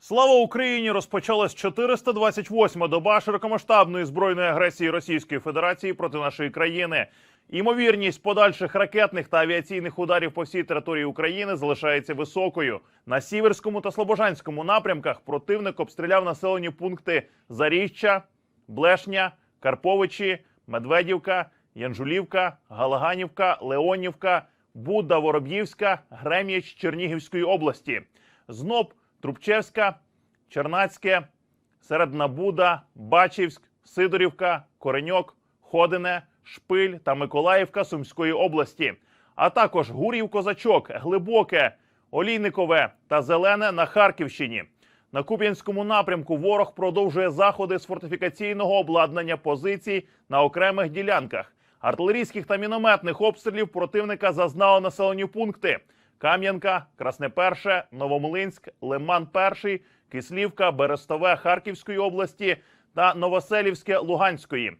Слава Україні! Розпочалась 428-ма доба широкомасштабної збройної агресії Російської Федерації проти нашої країни. Імовірність подальших ракетних та авіаційних ударів по всій території України залишається високою. На сіверському та слобожанському напрямках противник обстріляв населені пункти Заріччя, Блешня, Карповичі, Медведівка, Янжулівка, Галаганівка, Леонівка, Будда, Вороб'ївська, Грем'яч Чернігівської області. Зноб, Трубчевська, Чернацьке, Середнабуда, Бачівськ, Сидорівка, Кореньок, Ходине, Шпиль та Миколаївка Сумської області, а також Гурів Козачок, Глибоке, Олійникове та Зелене на Харківщині. На Куп'янському напрямку ворог продовжує заходи з фортифікаційного обладнання позицій на окремих ділянках. Артилерійських та мінометних обстрілів противника зазнали населені пункти: Кам'янка, Красне Перше, Новомлинськ, Лиман Перший, Кислівка, Берестове Харківської області та Новоселівське Луганської.